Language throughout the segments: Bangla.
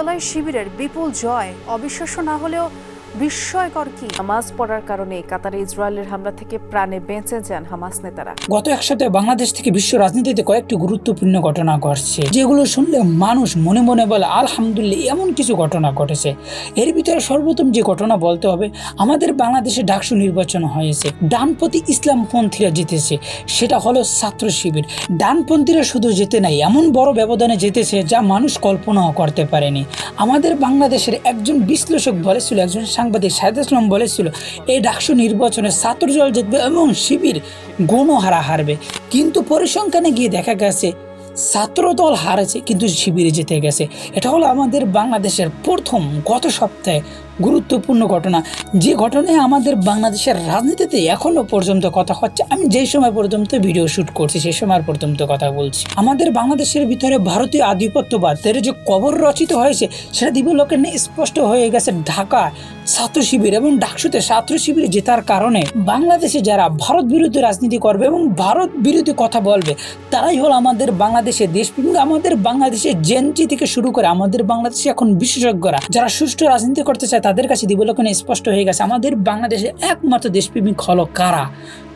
বিশ্ববিদ্যালয় শিবিরের বিপুল জয় অবিশ্বাস্য না হলেও বিস্ময়কর কি? নামাজ পড়ার কারণে কাতারে ইসরায়েলের হামলা থেকে প্রাণে বেঁচে যান হামাস নেতারা। গত এক সপ্তাহে বাংলাদেশ থেকে বিশ্ব রাজনীতিতে কয়েকটি গুরুত্বপূর্ণ ঘটনা ঘটছে। যেগুলো শুনলে মানুষ মনে মনে বলে, আলহামদুলিল্লাহ, এমন কিছু ঘটনা ঘটেছে। এর ভিতরে সর্বপ্রথম যে ঘটনা বলতে হবে, আমাদের বাংলাদেশে ডাকসু নির্বাচন হয়েছে। ডানপন্থী ইসলামপন্থীরা জিতেছে। সেটা হলো ছাত্র শিবির। ডানপন্থীরা শুধু যেতে নাই, এমন বড় ব্যবধানে জিতেছে যা মানুষ কল্পনাও করতে পারেনি। আমাদের বাংলাদেশের একজন বিশ্লেষক বলেছিল, একজন সাংবাদিক শাহেদ ইসলাম বলেছিল, এই ডাকসু নির্বাচনে ছাত্র ছাত্রদল জিতবে এবং শিবির গণহারা হারবে। কিন্তু পরিসংখ্যানে গিয়ে দেখা গেছে ছাত্রদল হারেছে, কিন্তু শিবিরে জিতে গেছে। এটা হলো আমাদের বাংলাদেশের প্রথম গত সপ্তাহে গুরুত্বপূর্ণ ঘটনা। যে ঘটনায় আমাদের বাংলাদেশের রাজনীতিতে এখনও পর্যন্ত কথা হচ্ছে, আমি যেই সময় পর্যন্ত ভিডিও শ্যুট করছি, সেই সময় পর্যন্ত কথা বলছি। আমাদের বাংলাদেশের ভিতরে ভারতীয় আধিপত্যবাদের যে কবর রচিত হয়েছে, সেটা দিবলোকে স্পষ্ট হয়ে গেছে ঢাকা ছাত্র শিবির এবং ডাকসুতে ছাত্র শিবিরে জেতার কারণে বাংলাদেশে যারা ভারত বিরোধী রাজনীতি করবে এবং ভারত বিরোধী কথা বলবে, তারাই হলো আমাদের বাংলাদেশে দেশপ্রেমিক আমাদের বাংলাদেশে জেনজি থেকে শুরু করে আমাদের বাংলাদেশে এখন বিশেষজ্ঞরা, যারা সুষ্ঠু রাজনীতি করতে চায় তাদের কাছে দিবলক্ষণে স্পষ্ট হয়ে গেছে, আমাদের বাংলাদেশে একমাত্র দেশপ্রেমিক হলো কারা?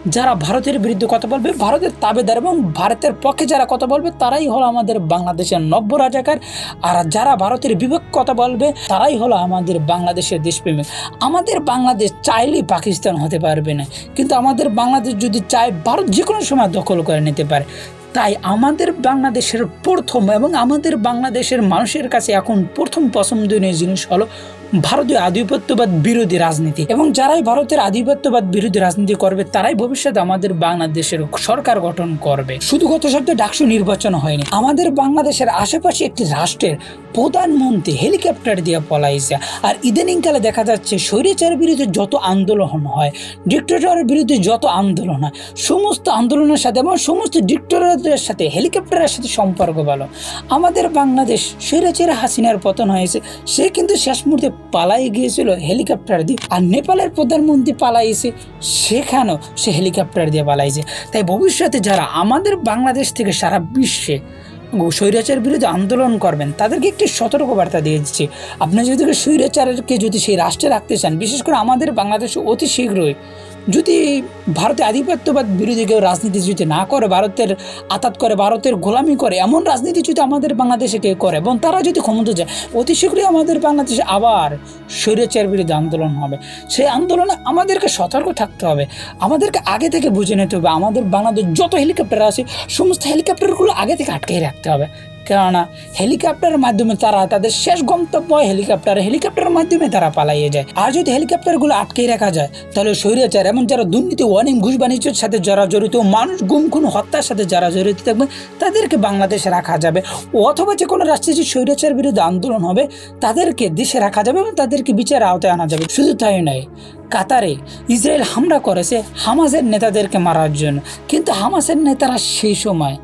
যারা ভারতের বিরুদ্ধে কথা বলবে, ভারতের তাবেদার এবং ভারতের পক্ষে যারা কথা বলবে, তারাই হলো আমাদের বাংলাদেশের নব্য রাজাকার। আর যারা ভারতের বিপক্ষে কথা বলবে, তারাই হলো আমাদের বাংলাদেশের দেশপ্রেমিক। আমাদের বাংলাদেশ চাইলেই পাকিস্তান হতে পারবে না। কিন্তু আমাদের বাংলাদেশ যদি চায়, ভারত যে কোনো সময় দখল করে নিতে পারে। তাই আমাদের বাংলাদেশের প্রথম এবং আমাদের বাংলাদেশের মানুষের কাছে এখন প্রথম পছন্দনীয় জিনিস হলো ভারতীয় আধিপত্যবাদ বিরোধী রাজনীতি। এবং যারাই ভারতের আধিপত্যবাদ বিরোধী রাজনীতি করবে, তারাই ভবিষ্যতে আমাদের বাংলাদেশের সরকার গঠন করবে। শুধু গত সপ্তাহে ডাকসু নির্বাচন হয়নি। আমাদের বাংলাদেশের আশেপাশে একটি রাষ্ট্রের প্রধানমন্ত্রী হেলিকপ্টার দিয়ে পলাইছে। আর ইদানিংকালে দেখা যাচ্ছে স্বৈরাচার বিরুদ্ধে যত আন্দোলন হয়, ডিক্টেটরের বিরুদ্ধে যত আন্দোলন হয়, সমস্ত আন্দোলনের সাথে এবং সমস্ত ডিক্টেটরদের সাথে, হেলিকপ্টারের সাথে সম্পর্ক ভালো। আমাদের বাংলাদেশ স্বৈরাচার হাসিনার পতন হয়েছে, সে কিন্তু শেষ মুহূর্তে পালাই গিয়েছিল হেলিকপ্টার দিয়ে। আর নেপালের প্রধানমন্ত্রী পালাইছে, সেখানেও সে হেলিকপ্টার দিয়ে পালাইছে। তাই ভবিষ্যতে যারা আমাদের বাংলাদেশ থেকে সারা বিশ্বে স্বৈরাচার বিরুদ্ধে আন্দোলন করবেন, তাদেরকে একটি সতর্কবার্তা দিয়ে দিচ্ছি। আপনি যদি স্বৈরাচারকে যদি সেই রাষ্ট্রে রাখতে চান, বিশেষ করে আমাদের বাংলাদেশে অতি শীঘ্রই যদি ভারতে আধিপত্যবাদ বিরোধী কেউ রাজনীতি যদি না করে, ভারতের আতাত করে, ভারতের গোলামি করে, এমন রাজনীতি যদি আমাদের বাংলাদেশে কেউ করে এবং তারা যদি ক্ষমতা যায়, অতি শীঘ্রই আমাদের বাংলাদেশে আবার স্বৈরাচার বিরুদ্ধে আন্দোলন হবে। সেই আন্দোলনে আমাদেরকে সতর্ক থাকতে হবে, আমাদেরকে আগে থেকে বুঝে নিতে হবে, আমাদের বাংলাদেশ যত হেলিকপ্টার আছে, সমস্ত হেলিকপ্টারগুলো আগে থেকে আটকে রাখতে হবে। কেননা হেলিকপ্টারের মাধ্যমে তারা তাদের শেষ গন্তব্য হয় হেলিকপ্টার হেলিকপ্টারের মাধ্যমে তারা পালাইয়ে যায়। আর যদি হেলিকপ্টারগুলো আটকে রাখা যায়, তাহলে স্বৈরাচার এবং যারা দুর্নীতি অনেক ঘুষ বাণিজ্যের সাথে যারা জড়িত, মানুষ গুম, খুন, হত্যার সাথে যারা জড়িত থাকবে, তাদেরকে বাংলাদেশে রাখা যাবে। অথবা যে কোনো রাষ্ট্রে যে স্বৈরাচার বিরুদ্ধে আন্দোলন হবে, তাদেরকে দেশে রাখা যাবে এবং তাদেরকে বিচার আওতায় আনা যাবে। শুধু তাই নয়, কাতারে ইসরায়েল হামলা করেছে হামাসের নেতাদেরকে মারার জন্য। কিন্তু হামাসের নেতারা সেই সময়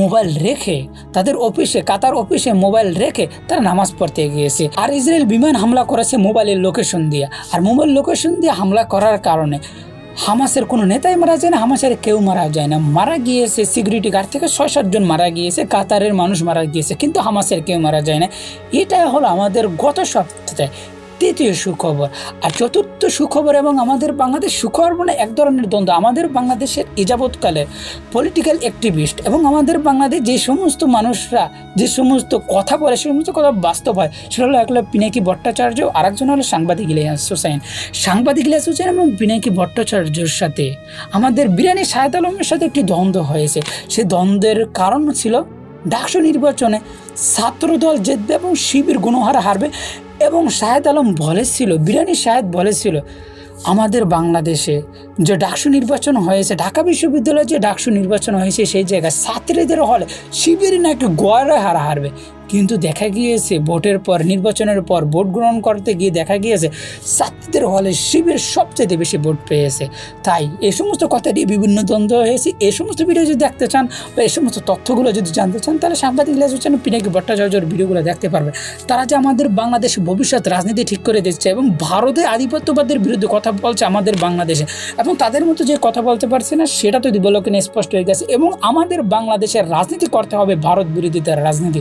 মোবাইল রেখে, তাদের অফিসে, কাতার অফিসে মোবাইল রেখে তারা নামাজ পড়তে গিয়েছে। আর ইসরায়েল বিমান হামলা করেছে মোবাইলের লোকেশন দিয়ে। আর মোবাইল লোকেশন দিয়ে হামলা করার কারণে হামাসের কোনো নেতাই মারা যায় না, হামাসের কেউ মারা যায় না। মারা গিয়েছে সিকিউরিটি গার্ড থেকে ছয় সাতজন মারা গিয়েছে, কাতারের মানুষ মারা গিয়েছে, কিন্তু হামাসের কেউ মারা যায় না। এটাই হলো আমাদের গত সপ্তাহে তৃতীয় সুখবর। আর চতুর্থ সুখবর এবং আমাদের বাংলাদেশ সুখবর মানে এক ধরনের দ্বন্দ্ব। আমাদের বাংলাদেশের ইজাবৎকালে পলিটিক্যাল অ্যাক্টিভিস্ট এবং আমাদের বাংলাদেশ যে সমস্ত মানুষরা, যে সমস্ত কথা বলে, সে সমস্ত কথা বাস্তব হয়। সেটা হলো এক হলো পিনাকি ভট্টাচার্য আর একজন হলো সাংবাদিক ইলিয়াস হোসেন। সাংবাদিক ইলিয়াস হোসেন এবং পিনাকি ভট্টাচার্যর সাথে আমাদের বিরিয়ানি শাহেদ আলমের সাথে একটি দ্বন্দ্ব হয়েছে। সে দ্বন্দ্বের কারণ ছিল ডাকসু নির্বাচনে ছাত্রদল জিতবে এবং শিবির গুণহারা হারবে। এবং শাহেদ আলম বলেছিল, বিরিয়ানি শাহেদ বলেছিল, আমাদের বাংলাদেশে যে ডাকসু নির্বাচন হয়েছে, ঢাকা বিশ্ববিদ্যালয়ে যে ডাকসু নির্বাচন হয়েছে, সেই জায়গায় ছাত্রীদের হলে না একটু গয়রা হারা হারবে। কিন্তু দেখা গিয়েছে ভোটের পর, নির্বাচনের পর ভোট গ্রহণ করতে গিয়ে দেখা গিয়েছে ছাত্রীদের হলে শিবির সবচেয়ে বেশি ভোট পেয়েছে। তাই এ সমস্ত কথা নিয়ে বিভিন্ন দ্বন্দ্ব হয়েছে। এ সমস্ত ভিডিও যদি দেখতে চান বা এই সমস্ত তথ্যগুলো যদি জানতে চান, তাহলে সাংবাদিক লেজ হচ্ছেন পিনাকি ভট্টাচার্যের ভিডিওগুলো দেখতে পারবে তারা যে আমাদের বাংলাদেশে ভবিষ্যৎ রাজনীতি ঠিক করে দিচ্ছে এবং ভারতে আধিপত্যবাদের বিরুদ্ধে কথা বলছে আমাদের বাংলাদেশে এবং তাদের মতো যে কথা বলতে পারছে না, সেটা তো দিবলোকে স্পষ্ট হয়ে গেছে এবং আমাদের বাংলাদেশের রাজনীতি করতে হবে ভারত বিরোধিতার রাজনীতি।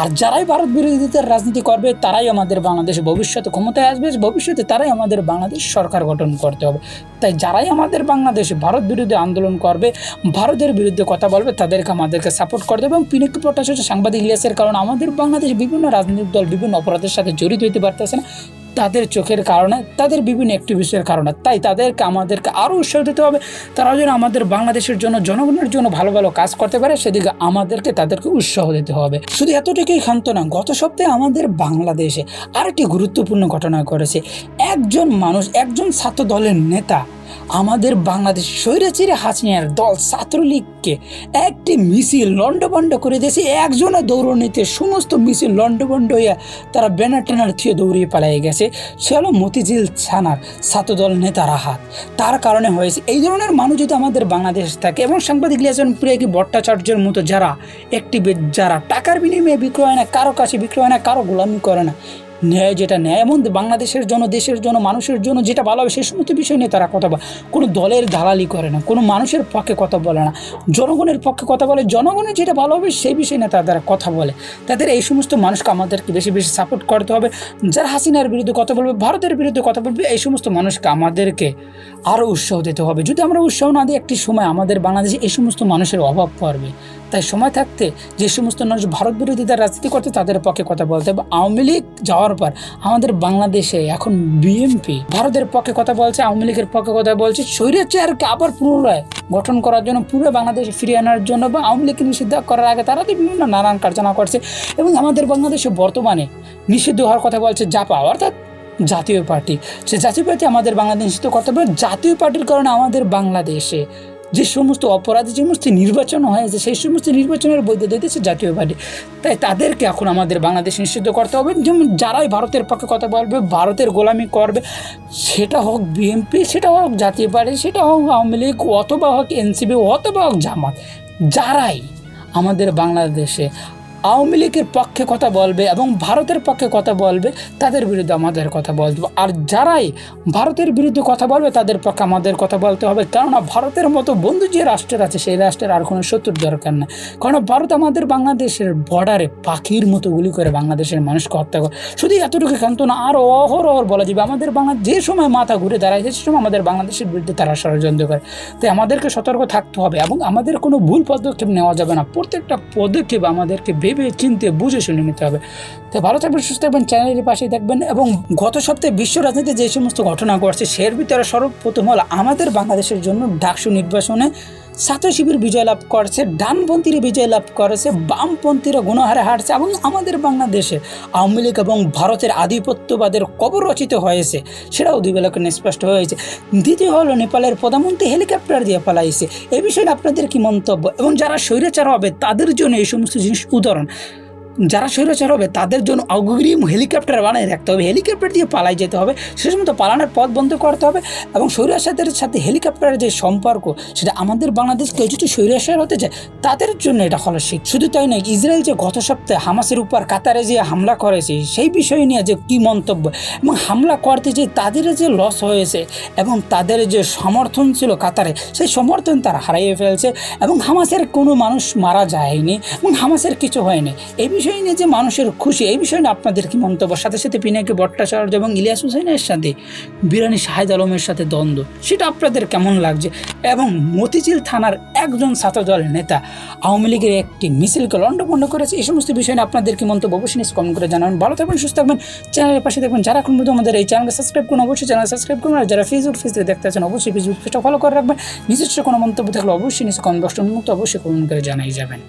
আর যারাই ভারত বিরোধীদের রাজনীতি করবে, তারাই আমাদের বাংলাদেশে ভবিষ্যতে ক্ষমতায় আসবে, ভবিষ্যতে তারাই আমাদের বাংলাদেশ সরকার গঠন করতে হবে। তাই যারাই আমাদের বাংলাদেশে ভারত বিরুদ্ধে আন্দোলন করবে, ভারতের বিরুদ্ধে কথা বলবে, তাদেরকে আমাদেরকে সাপোর্ট করতে হবে এবং পিনাকি হচ্ছে সাংবাদিক ইলিয়াসের কারণ। আমাদের বাংলাদেশে বিভিন্ন রাজনৈতিক দল, বিভিন্ন অপরাধের সাথে জড়িত হতে পারতেছে না। তাদের চোখের কারণে, তাদের বিভিন্ন অ্যাক্টিভিস্টের কারণে। তাই তাদেরকে আমাদেরকে আরও উৎসাহ দিতে হবে। তারা যেন আমাদের বাংলাদেশের জন্য, জনগণের জন্য ভালো ভালো কাজ করতে পারে, সেদিকে আমাদেরকে তাদেরকে উৎসাহ দিতে হবে। শুধু এতটুকুই ক্ষান্ত না, গত সপ্তাহে আমাদের বাংলাদেশে আরেকটি গুরুত্বপূর্ণ ঘটনা করেছে একজন মানুষ, একজন ছাত্র দলের নেতা আমাদের বাংলাদেশ স্বৈরাচিরে হাসিনার দল ছাত্রলীগকে একটি মিছিল লন্ডভন্ড করে দিয়েছে। একজনে দৌড়নিতে সমস্ত মিছিল লন্ডভন্ড হইয়া তারা ব্যানার ট্যানার থিয়ে দৌড়িয়ে পালিয়ে গেছে। হলো মতিঝিল ছানার ছাত্রদল নেতা হাত। তার কারণে হয়েছে, এই ধরনের মানুষ যদি আমাদের বাংলাদেশ থাকে, এবং সাংবাদিক লিয়াজন প্রিয়াকি ভট্টাচার্যের মতো যারা একটি যারা টাকার বিনিময়ে বিক্রয় না কারও কাছে বিক্রয় না কারও গোলামি করে না ন্যায় যেটা ন্যায়, এমন বাংলাদেশের জন্য, দেশের জন্য, মানুষের জন্য যেটা ভালো হবে সেই সমস্ত বিষয় নিয়ে তারা কথা বলে। কোনো দলের দালালি করে না, কোনো মানুষের পক্ষে কথা বলে না। জনগণের পক্ষে কথা বলে, জনগণের যেটা ভালো হবে, সেই বিষয় নিয়ে তারা কথা বলে। তাদের এই সমস্ত মানুষকে আমাদেরকে বেশি বেশি সাপোর্ট করতে হবে। যারা হাসিনার বিরুদ্ধে কথা বলবে, ভারতের বিরুদ্ধে কথা বলবে, এই সমস্ত মানুষকে আমাদেরকে আরও উৎসাহ দিতে হবে। যদি আমরা উৎসাহ না দিই, একটি সময় আমাদের বাংলাদেশে এই সমস্ত মানুষের অভাব পড়বে। তাই সময় থাকতে যে সমস্ত মানুষ ভারত বিরোধীদের রাজনীতি করতে তাদের পক্ষে কথা বলতে হবে। আওয়ামী লীগ যাওয়ার পর আমাদের বাংলাদেশে এখন বিএনপি ভারতের পক্ষে কথা বলছে, আওয়ামী লীগের পক্ষে কথা বলছে শরীরের চেয়ারকে আবার পুনরায় গঠন করার জন্য, পুরো বাংলাদেশে ফিরিয়ে আনার জন্য বা আওয়ামী লীগকে নিষিদ্ধ করার আগে তারা তো বিভিন্ন নানান কার্যনা করছে এবং আমাদের বাংলাদেশে বর্তমানে নিষিদ্ধ হওয়ার কথা বলছে জাপা, অর্থাৎ জাতীয় পার্টি। সে জাতীয় পার্টি আমাদের বাংলাদেশ নিষিদ্ধ করতে হবে। জাতীয় পার্টির কারণে আমাদের বাংলাদেশে যে সমস্ত অপরাধী, যে সমস্ত নির্বাচন হয়েছে সেই সমস্ত নির্বাচনের বৈধ দিতেছে জাতীয় পার্টি। তাই তাদেরকে এখন আমাদের বাংলাদেশ নিষিদ্ধ করতে হবে। যেমন যারাই ভারতের পক্ষে কথা বলবে, ভারতের গোলামি করবে, সেটা হোক বিএনপি সেটা হোক জাতীয় পার্টি, সেটা হোক আওয়ামী লীগ, অথবা হোক এনসিপি অথবা হোক জামাত, যারাই আমাদের বাংলাদেশে আওয়ামী লীগের পক্ষে কথা বলবে এবং ভারতের পক্ষে কথা বলবে, তাদের বিরুদ্ধে আমাদের কথা বলতে হবে। আর যারাই ভারতের বিরুদ্ধে কথা বলবে, তাদের পক্ষে আমাদের কথা বলতে হবে। কেননা ভারতের মতো বন্ধু যে রাষ্ট্রের আছে, সেই রাষ্ট্রের আর কোনো শত্রুর দরকার না কারণ ভারত আমাদের বাংলাদেশের বর্ডারে পাখির মতো গুলি করে বাংলাদেশের মানুষকে হত্যা করে। শুধু এতটুকু ক্ষান্ত না আরও অহরহর বলা যাবে, আমাদের বাংলা যে সময় মাথা ঘুরে দাঁড়ায় সে সময় আমাদের বাংলাদেশের বিরুদ্ধে তারা ষড়যন্ত্র করে। তাই আমাদেরকে সতর্ক থাকতে হবে এবং আমাদের কোনো ভুল পদক্ষেপ নেওয়া যাবে না। প্রত্যেকটা পদক্ষেপ আমাদেরকে ভেবে চিনতে বুঝে শুনে নিতে হবে। তো ভালো থাকবেন, সুস্থ থাকবেন, চ্যানেলের পাশেই দেখবেন এবং গত সপ্তাহে বিশ্ব রাজনীতিতে যে সমস্ত ঘটনা ঘটছে, সের ভিতরে সর্বপ্রথম হল আমাদের বাংলাদেশের জন্য ডাকসু নির্বাচনে ছাত্র শিবির বিজয় লাভ করছে, ডানপন্থীর বিজয় লাভ করেছে বামপন্থীরা গুণহারে হারছে এবং আমাদের বাংলাদেশে আওয়ামী লীগ এবং ভারতের আধিপত্যবাদের কবর রচিত হয়েছে, সেটাও দুই বেলাকে স্পষ্ট হয়েছে। দ্বিতীয় হল নেপালের প্রধানমন্ত্রী হেলিকপ্টার দিয়ে পালাইছে, এ বিষয়ে আপনাদের কি মন্তব্য? এবং যারা স্বৈরাচার হবে, তাদের জন্য এই সমস্ত জিনিস উদাহরণ। যারা স্বৈরাচার হবে, তাদের জন্য অগ্রিম হেলিকপ্টার বানিয়ে রাখতে হবে। হেলিকপ্টার দিয়ে পালাই যেতে হবে। সে সময় পালানোর পথ বন্ধ করতে হবে এবং স্বৈরাচারদের সাথে হেলিকপ্টারের যে সম্পর্ক, সেটা আমাদের বাংলাদেশ কেউ যদি স্বৈরাচার হতে চায়, তাদের জন্য এটা হলো শিখ শুধু তাই নয়, ইসরায়েল যে গত সপ্তাহে হামাসের উপর কাতারে যে হামলা করেছে, সেই বিষয় নিয়ে যে কী মন্তব্য? এবং হামলা করতে যে তাদের যে লস হয়েছে এবং তাদের যে সমর্থন ছিল কাতারে, সেই সমর্থন তারা হারিয়ে ফেলছে এবং হামাসের কোনো মানুষ মারা যায়নি এবং হামাসের কিছু হয়নি। এই বিষয় নিয়ে যে মানুষের খুশি, এই বিষয় নিয়ে আপনাদের কি মন্তব্য? সাথে সাথে পিনাকি ভট্টাচার্য এবং ইলিয়াস হোসেনের সাথে বিরানি শাহেদ আলমের সাথে দ্বন্দ্ব, সেটা আপনাদের কেমন লাগছে? এবং মতিঝিল থানার একজন ছাত্রদল নেতা আওয়ামী লীগের একটি মিছিলকে লণ্ডভণ্ড করেছে, এই সমস্ত বিষয় নিয়ে আপনাদের কি মন্তব্য? অবশ্যই নিচে কমেন্ট করে জানাবেন। ভালো থাকবেন, সুস্থ থাকবেন। চ্যানেলের পাশে থাকবেন। যারা এখন আমাদের এই চ্যানেলকে সাবস্ক্রাইব করুন অবশ্যই চ্যানেল সাবস্ক্রাইব করুন। আর যারা ফেসবুক থেকে দেখতে আছেন, অবশ্যই ফেসবুক পেজটা ফলো করে রাখবেন। নিজস্ব কোনো মন্তব্য থাকলে অবশ্যই নিজ কমেন্ট বক্সটা উন্মুক্ত, অবশ্যই কমেন্ট করে জানাই যাবেন।